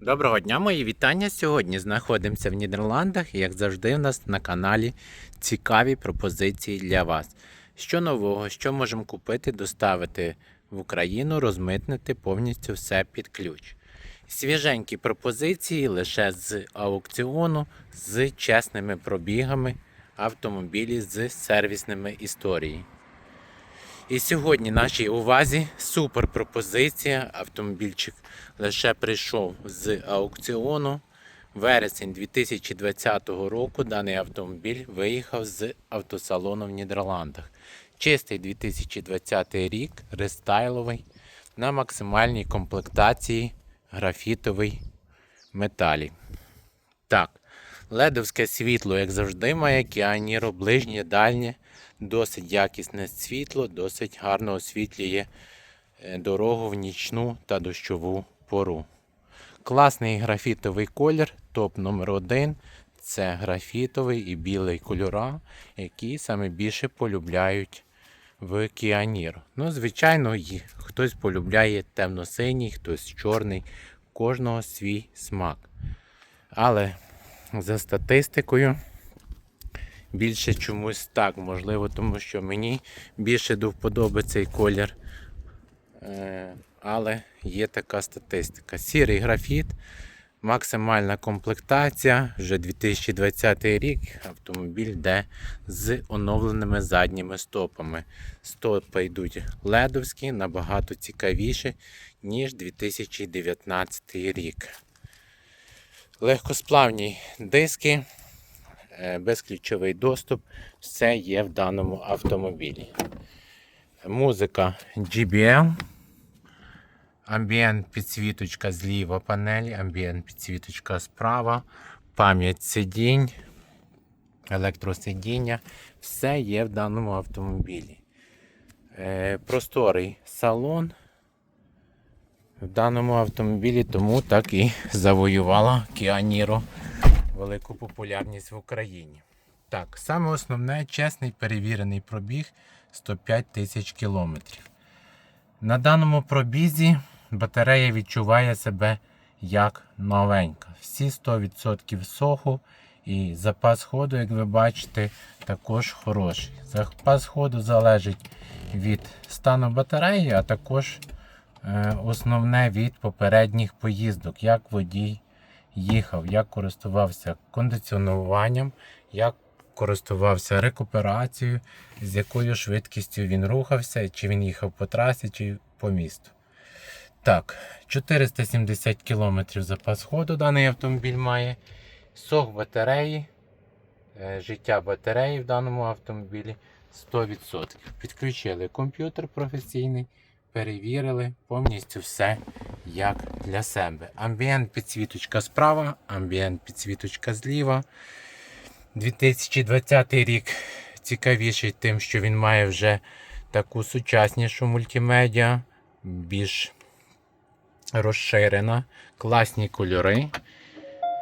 Доброго дня, мої вітання. Сьогодні знаходимося в Нідерландах і, як завжди, у нас на каналі цікаві пропозиції для вас. Що нового, що можемо купити, доставити в Україну, розмитнити повністю все під ключ. Свіженькі пропозиції лише з аукціону, з чесними пробігами автомобілі з сервісними історіями. І сьогодні нашій увазі супер пропозиція. Автомобільчик лише прийшов з аукціону. Вересень 2020 року даний автомобіль виїхав з автосалону в Нідерландах. Чистий 2020 рік, рестайловий, на максимальній комплектації графітовий металі. Так, ледовське світло, як завжди, має Кіаніро, ближнє, дальнє, досить якісне світло, досить гарно освітлює е, дорогу в нічну та дощову пору. Класний графітовий колір, топ номер один. Це графітовий і білий кольора, які саме більше полюбляють в Кіаніро. Ну, звичайно, й- хтось полюбляє темно-синій, хтось чорний, кожного свій смак. Але за статистикою більше чомусь так, можливо, тому що мені більше до вподоби цей колір. Е, Але є така статистика. Сірий графіт, максимальна комплектація, вже 2020 рік автомобіль йде з оновленими задніми стопами. Стопи йдуть ледовські, набагато цікавіші, ніж 2019 рік. Легкосплавні диски, е, безключовий доступ, все є в даному автомобілі. Музика GBL, амбієнт підсвіточка зліва панелі, амбієнт підсвіточка справа, пам'ять сидінь, електросидіння. Все є в даному автомобілі. Е, Просторий салон в даному автомобілі, тому так і завоювала Kia Niro велику популярність в Україні. Так, саме основне чесний перевірений пробіг 105 тисяч кілометрів. На даному пробізі батарея відчуває себе як новенька. Всі 100% соху і запас ходу, як ви бачите, також хороший. Запас ходу залежить від стану батареї, а також основне від попередніх поїздок, як водій їхав, як користувався кондиціонуванням, як користувався рекуперацією, з якою швидкістю він рухався, чи він їхав по трасі, чи по місту. Так, 470 км запас ходу даний автомобіль має. Сох батареї, е, життя батареї в даному автомобілі 100%. Підключили комп'ютер професійний, перевірили повністю все як для себе. Амбієнт підсвіточка справа, амбієнт підсвіточка зліва. 2020 рік цікавіший тим, що він має вже таку сучаснішу мультимедіа, більш розширена, класні кольори.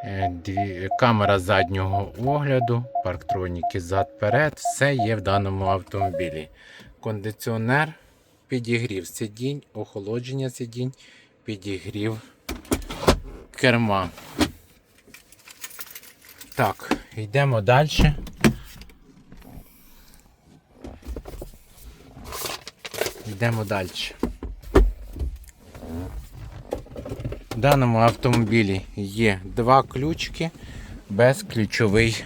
Е, камера заднього огляду, парктроніки зад-перед, все є в даному автомобілі. Кондиціонер, підігрів сидінь, охолодження сидінь, підігрів керма. Так, йдемо далі. Йдемо далі. В даному автомобілі є два ключики, безключовий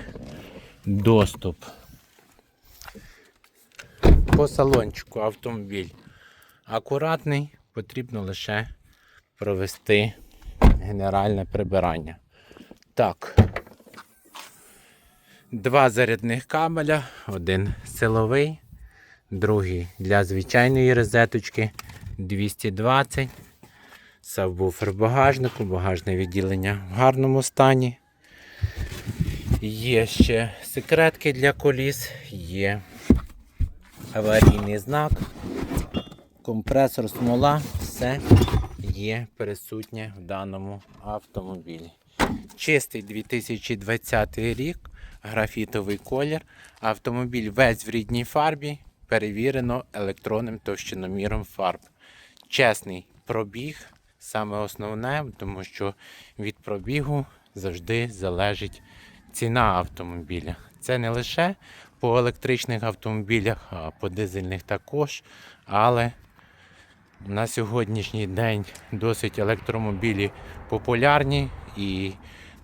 доступ. По салончику автомобіль акуратний, потрібно лише провести генеральне прибирання. Так. Два зарядних кабеля, один силовий, другий для звичайної розеточки 220. Сабвуфер в багажнику, багажне відділення в гарному стані. Є ще секретки для коліс, є аварійний знак, компресор смола, все є присутнє в даному автомобілі. Чистий 2020 рік, графітовий колір. Автомобіль весь в рідній фарбі, перевірено електронним товщиноміром фарб. Чесний пробіг саме основне, тому що від пробігу завжди залежить ціна автомобіля. Це не лише по електричних автомобілях, а по дизельних також. Але на сьогоднішній день досить електромобілі популярні і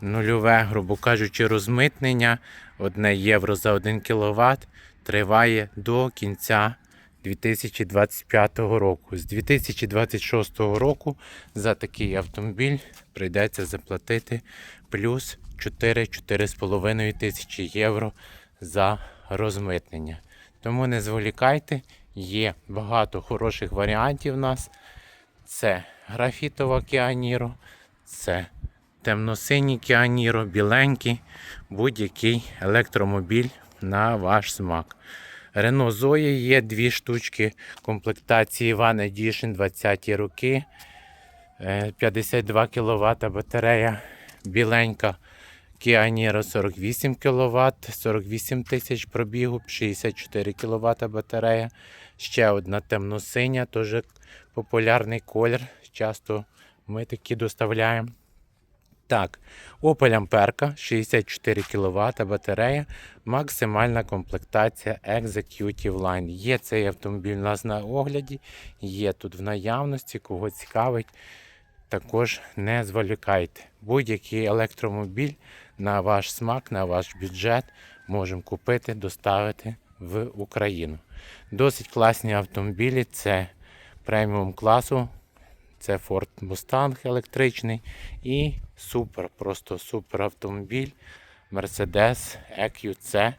нульове, грубо кажучи, розмитнення 1 євро за 1 кВт триває до кінця 2025 року. З 2026 року за такий автомобіль прийдеться заплатити плюс 4-4,5 тисячі євро за розмитнення. Тому не зволікайте, є багато хороших варіантів у нас. Це графітова Кіаніро, це темно-синій Кіаніро, біленький, будь-який електромобіль на ваш смак. Renault Zoe є дві штучки комплектації One Edition 20-ті роки. Е, 52 кВт батарея біленька. Niro 48 кВт, 48 тисяч пробігу, 64 кВт батарея. Ще одна темно-синя, теж популярний колір. Часто ми такі доставляємо. Так, Opel Amperka 64 кВт батарея, максимальна комплектація Executive Line. Є цей автомобіль у нас на огляді, є тут в наявності, кого цікавить. Також не зволікайте. Будь-який електромобіль на ваш смак, на ваш бюджет можемо купити, доставити в Україну. Досить класні автомобілі, це преміум класу, це Ford Mustang електричний і супер, просто супер автомобіль Mercedes EQC.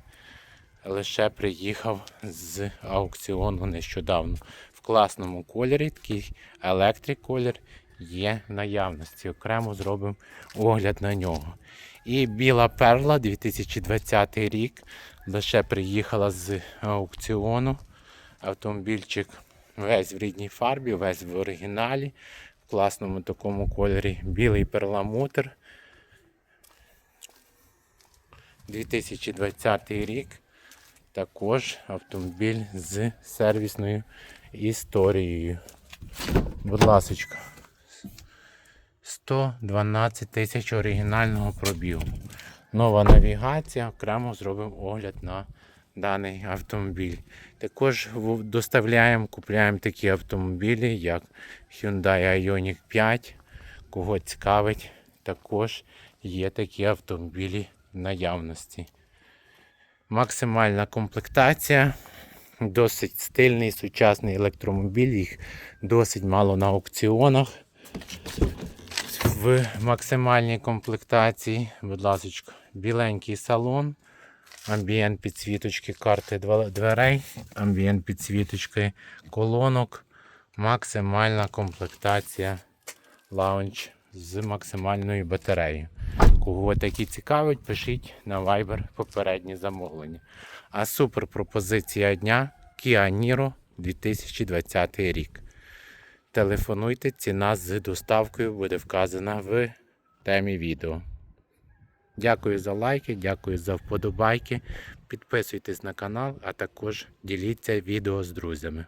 Лише приїхав з аукціону нещодавно. В класному кольорі, такий електрик колір є в наявності. Окремо зробимо огляд на нього. І біла перла 2020 рік. Лише приїхала з аукціону. Автомобільчик весь в рідній фарбі, весь в оригіналі, в класному такому кольорі. Білий перламутр. 2020 рік. Також автомобіль з сервісною історією. Будь ласочка. 112 тисяч оригінального пробігу. Нова навігація, окремо зробимо огляд на даний автомобіль. Також доставляємо, купляємо такі автомобілі, як Hyundai Ioniq 5. Кого цікавить, також є такі автомобілі в наявності. Максимальна комплектація. Досить стильний сучасний електромобіль, їх досить мало на аукціонах в максимальній комплектації. Будь ласка, біленький салон, амбієнт підсвіточки карти дверей, амбієнт підсвіточки колонок, максимальна комплектація лаунч з максимальною батареєю. Кого такі цікавить, пишіть на Viber попередні замовлення. А супер пропозиція дня Kia Niro 2020 рік. Телефонуйте, ціна з доставкою буде вказана в темі відео. Дякую за лайки, дякую за вподобайки. Підписуйтесь на канал, а також діліться відео з друзями.